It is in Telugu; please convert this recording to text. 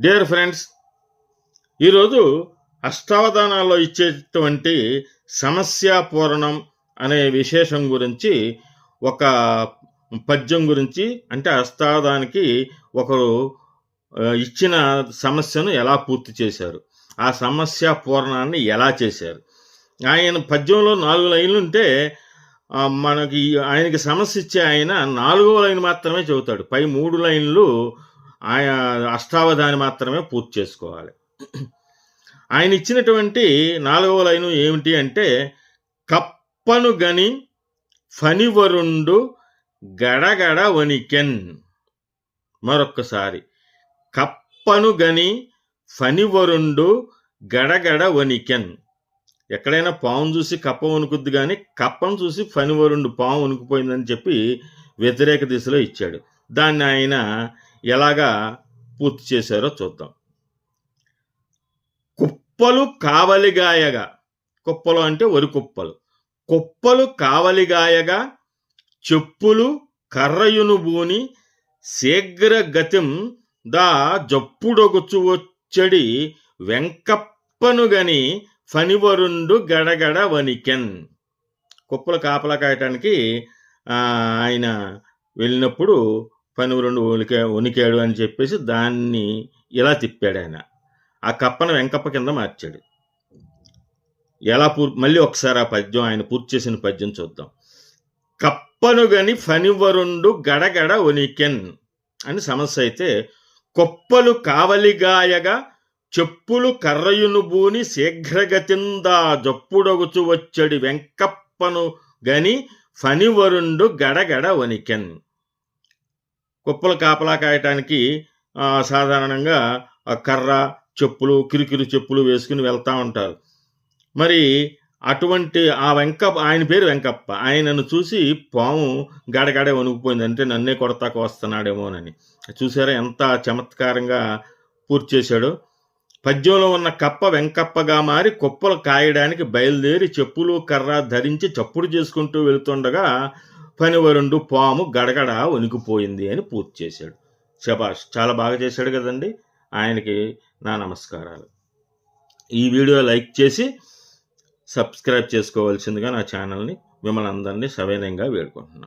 డియర్ ఫ్రెండ్స్ ఈరోజు అష్టావధానాల్లో ఇచ్చేటువంటి సమస్యాపూరణం అనే విశేషం గురించి ఒక పద్యం గురించి అంటే అష్టావధానికి ఒకరు ఇచ్చిన సమస్యను ఎలా పూర్తి చేశారు ఆ సమస్య పూర్ణాన్ని ఎలా చేశారు. ఆయన పద్యంలో నాలుగు లైన్లు ఉంటే మనకి ఆయనకి సమస్య ఇచ్చే ఆయన నాలుగో లైన్ మాత్రమే చెబుతాడు. పై మూడు లైన్లు ఆయన అష్టావధాని మాత్రమే పూర్తి చేసుకోవాలి. ఆయన ఇచ్చినటువంటి నాలుగవ లైను ఏమిటి అంటే కప్పను గని ఫణివరుండు గడగడ వణికెన్. మరొక్కసారి కప్పను గని ఫణివరుండు గడగడ వణికెన్. ఎక్కడైనా పాము చూసి కప్ప వణుకుద్ది కానీ కప్పను చూసి ఫణివరుండు పాము వణుకుపోయిందని చెప్పి వ్యతిరేక దిశలో ఇచ్చాడు. దాన్ని ఆయన ఎలాగా పూర్తి చేశారో చూద్దాం. కుప్పలు కావలిగాయగా కుప్పలు అంటే వరి కుప్పలు. కుప్పలు కావలిగాయగా చెప్పులు కర్రయును బూని శీఘ్రగతిం దా జప్పుడొగుచు వచ్చడి వెంకప్పను గని గడగడ వనికెన్ కుప్పలు కాపలా కాయటానికి ఆయన వెళ్ళినప్పుడు ఫణివరుండు వణికా వణికాడు అని చెప్పేసి దాన్ని ఇలా తిప్పాడు ఆయన. ఆ కప్పను వెంకప్ప కింద మార్చాడు. ఎలా పూర్ మళ్ళీ ఒకసారి ఆ పద్యం ఆయన పూర్తి చేసిన పద్యం చూద్దాం. కప్పను గని ఫనివరుండు గడగడ వణికెన్ అని సమస్య అయితే కొప్పలు కావలిగాయగా చెప్పులు కర్రయును బూని శీఘ్రగతిందా జప్పుడొగుచు వచ్చడి వెంకప్పను గని ఫనివరుండు గడగడ వణికెన్ కుప్పలు కాపలా కాయటానికి సాధారణంగా కర్ర చెప్పులు కిరికిరి చెప్పులు వేసుకుని వెళ్తూ ఉంటారు. మరి అటువంటి ఆ వెంకప్ప ఆయన పేరు వెంకప్ప. ఆయనను చూసి పాము గడగడే వణుకుపోయింది. అంటే నన్నే కొడతాకు వస్తున్నాడేమోనని చూసారా ఎంత చమత్కారంగా పూర్తి చేశాడో. పద్యంలో ఉన్న కప్ప వెంకప్పగా మారి కుప్పలు కాయడానికి బయలుదేరి చెప్పులు కర్ర ధరించి చప్పుడు చేసుకుంటూ వెళుతుండగా పనివరుండు పాము గడగడ వణికిపోయింది అని పూర్తి చేశాడు. శబాష్ చాలా బాగా చేశాడు కదండి. ఆయనకి నా నమస్కారాలు. ఈ వీడియో లైక్ చేసి సబ్స్క్రైబ్ చేసుకోవాల్సిందిగా నా ఛానల్ని మిమ్మల్ని అందరినీ సవినయంగా వేడుకుంటున్నాను.